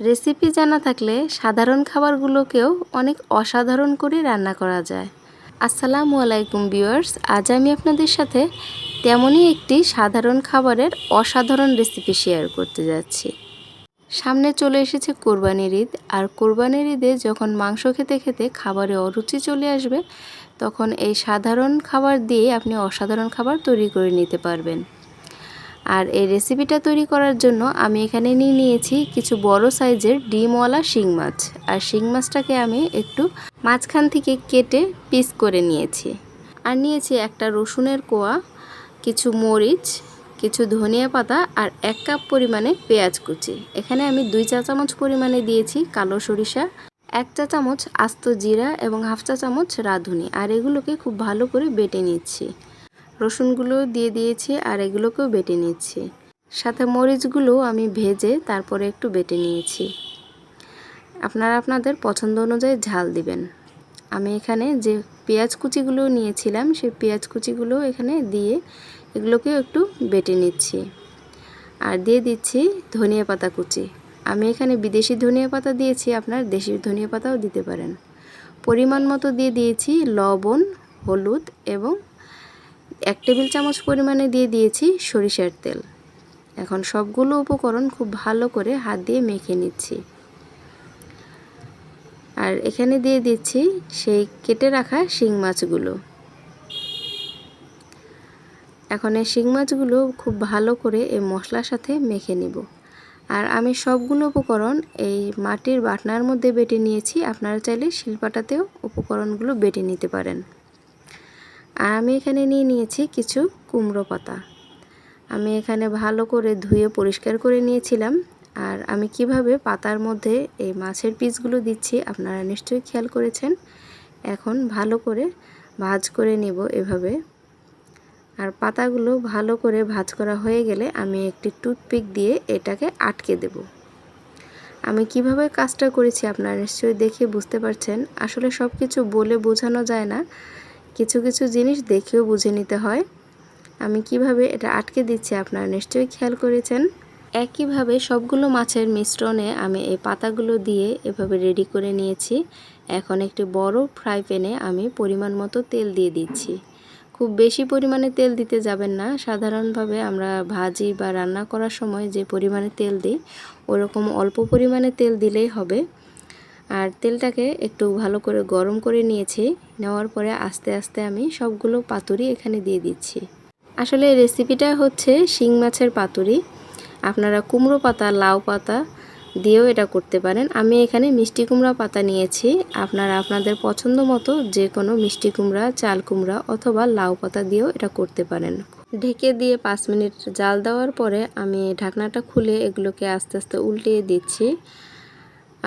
Recipe জানা থাকলে সাধারণ খাবারগুলোকেও অনেক অসাধারণ করে রান্না করা যায়। আসসালামু আলাইকুম ভিউয়ার্স, আজ আমি আপনাদের সাথে তেমনই একটি সাধারণ খাবারের অসাধারণ রেসিপি শেয়ার করতে যাচ্ছি। সামনে চলে এসেছে কোরবানির ঈদ, আর কোরবানির ঈদে যখন মাংস খেতে খেতে খাবারে অরুচি চলে আসবে, তখন এই সাধারণ খাবার দিয়ে আপনি অসাধারণ খাবার তৈরি করে নিতে পারবেন। আর এই রেসিপিটা তৈরি করার জন্য আমি এখানে নিয়ে নিয়েছি কিছু বড় সাইজের ডিমওয়ালা শিং মাছ। আর শিং মাছটাকে আমি একটু মাঝখান থেকে কেটে পিস করে নিয়েছি। আর নিয়েছি একটা রসুনের কোয়া, কিছু মরিচ, কিছু ধনিয়া পাতা আর এক কাপ পরিমাণে পেঁয়াজ কুচি। এখানে আমি দুই চা চামচ পরিমাণে দিয়েছি কালো সরিষা, এক চা চামচ আস্ত জিরা এবং হাফ চা চামচ রাঁধুনি। আর এগুলোকে খুব ভালো করে বেটে নিচ্ছি। রসুনগুলো দিয়ে দিয়েছি আর এগুলোকেও বেটে নিচ্ছি। সাথে মরিচগুলো আমি ভেজে তারপরে একটু বেটে নিয়েছি। আপনারা আপনাদের পছন্দ অনুযায়ী ঝাল দিবেন। আমি এখানে যে পেঁয়াজ কুচিগুলো নিয়েছিলাম, সেই পেঁয়াজ কুচিগুলো এখানে দিয়ে এগুলোকেও একটু বেটে নিচ্ছি। আর দিয়ে দিচ্ছি ধনিয়া পাতা কুচি। আমি এখানে বিদেশি ধনিয়া পাতা দিয়েছি, আপনার দেশি ধনিয়া পাতাও দিতে পারেন। পরিমাণ মতো দিয়ে দিয়েছি লবণ, হলুদ এবং এক টেবিল চামচ পরিমাণে দিয়ে দিয়েছি সরিষার তেল। এখন সবগুলো উপকরণ খুব ভালো করে হাত দিয়ে মেখে নিচ্ছি। আর এখানে দিয়ে দিচ্ছি সেই কেটে রাখা শিং মাছগুলো। এখন এই শিং মাছগুলো খুব ভালো করে এই মশলার সাথে মেখে নিব। আর আমি সবগুলো উপকরণ এই মাটির বাটনার মধ্যে বেটে নিয়েছি। আপনারা চাইলে শিলপাটাতেও উপকরণগুলো বেটে নিতে পারেন। আর আমি এখানে নিয়ে নিয়েছি কিছু কুমড়ো পাতা। আমি এখানে ভালো করে ধুয়ে পরিষ্কার করে নিয়েছিলাম। আর আমি কীভাবে পাতার মধ্যে এই মাছের পিসগুলো দিচ্ছি আপনারা নিশ্চয়ই খেয়াল করেছেন। এখন ভালো করে ভাজ করে নেব এভাবে। আর পাতাগুলো ভালো করে ভাজ করা হয়ে গেলে আমি একটি টুথপিক দিয়ে এটাকে আটকে দেব। আমি কীভাবে কাজটা করেছি আপনারা নিশ্চয়ই দেখে বুঝতে পারছেন। আসলে সব কিছু বলে বোঝানো যায় না। কিছু কিছু জিনিস দেখেও বুঝে নিতে হয়। আমি কীভাবে এটা আটকে দিচ্ছি আপনারা নিশ্চয়ই খেয়াল করেছেন। একইভাবে সবগুলো মাছের মিশ্রণে আমি এই পাতাগুলো দিয়ে এভাবে রেডি করে নিয়েছি। এখন একটি বড় ফ্রাই প্যানে আমি পরিমাণ মতো তেল দিয়ে দিচ্ছি। খুব বেশি পরিমাণে তেল দিতে যাবেন না। সাধারণভাবে আমরা ভাজি বা রান্না করার সময় যে পরিমাণে তেল দিই, ওরকম অল্প পরিমাণে তেল দিলেই হবে। আর তেলটাকে একটু ভালো করে গরম করে নিয়েছি। নেওয়ার পরে আস্তে আস্তে আমি সবগুলো পাতুরি এখানে দিয়ে দিচ্ছি। আসলে রেসিপিটা হচ্ছে শিং মাছের পাতুরি। আপনারা কুমড়ো পাতা, লাউ পাতা দিয়েও এটা করতে পারেন। আমি এখানে মিষ্টি কুমড়া পাতা নিয়েছি। আপনারা আপনাদের পছন্দ মতো যে কোনো মিষ্টি কুমড়া, চাল কুমড়া অথবা লাউ পাতা দিয়েও এটা করতে পারেন। ঢেকে দিয়ে পাঁচ মিনিট জাল দেওয়ার পরে আমি ঢাকনাটা খুলে এগুলোকে আস্তে আস্তে উল্টিয়ে দিচ্ছি।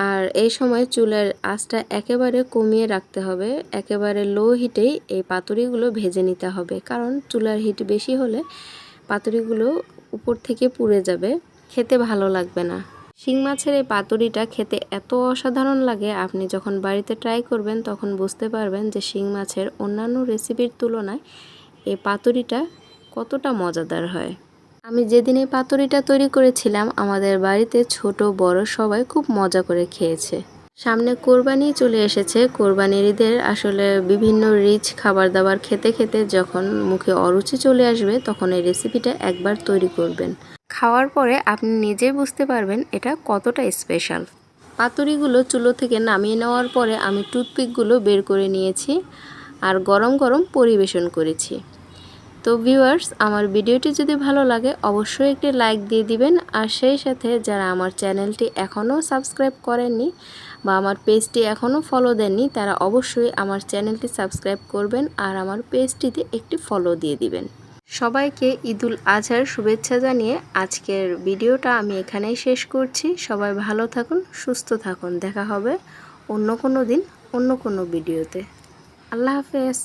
আর এই সময় চুলের আঁচটা একেবারে কমিয়ে রাখতে হবে। একেবারে লো হিটেই এই পাতুরিগুলো ভেজে নিতে হবে। কারণ চুলার হিট বেশি হলে পাতুরিগুলো উপর থেকে পুড়ে যাবে। খেতে ভালো লাগবে না। শিং মাছের এই পাতুরিটা খেতে এত অসাধারণ লাগে, আপনি যখন বাড়িতে ট্রাই করবেন তখন বুঝতে পারবেন যে শিং মাছের অন্যান্য রেসিপির তুলনায় এই পাতুরিটা কতটা মজাদার হয়। আমি যেদিন এই পাতুরিটা তৈরি করেছিলাম, আমাদের বাড়িতে ছোট বড় সবাই খুব মজা করে খেয়েছে। সামনে কোরবানি চলে এসেছে। কোরবানির ঈদের আসলে বিভিন্ন রিচ খাবার দাবার খেতে খেতে যখন মুখে অরুচি চলে আসবে, তখন এই রেসিপিটা একবার তৈরি করবেন। খাওয়ার পরে আপনি নিজেই বুঝতে পারবেন এটা কতটা স্পেশাল। পাতুরিগুলো চুলো থেকে নামিয়ে নেওয়ার পরে আমি টুথপিকগুলো বের করে নিয়েছি আর গরম গরম পরিবেশন করেছি। তো ভিউয়ার্স, আমার ভিডিওটি যদি ভালো লাগে, অবশ্যই একটি লাইক দিয়ে দিবেন। আর সেই সাথে যারা আমার চ্যানেলটি এখনও সাবস্ক্রাইব করেননি বা আমার পেজটি এখনও ফলো দেননি, তারা অবশ্যই আমার চ্যানেলটি সাবস্ক্রাইব করবেন আর আমার পেজটিতে একটি ফলো দিয়ে দিবেন। সবাইকে ঈদুল আজহার শুভেচ্ছা জানিয়ে আজকের ভিডিওটা আমি এখানেই শেষ করছি। সবাই ভালো থাকুন, সুস্থ থাকুন। দেখা হবে অন্য কোনো দিন, অন্য কোনো ভিডিওতে। আল্লাহ হাফেজ।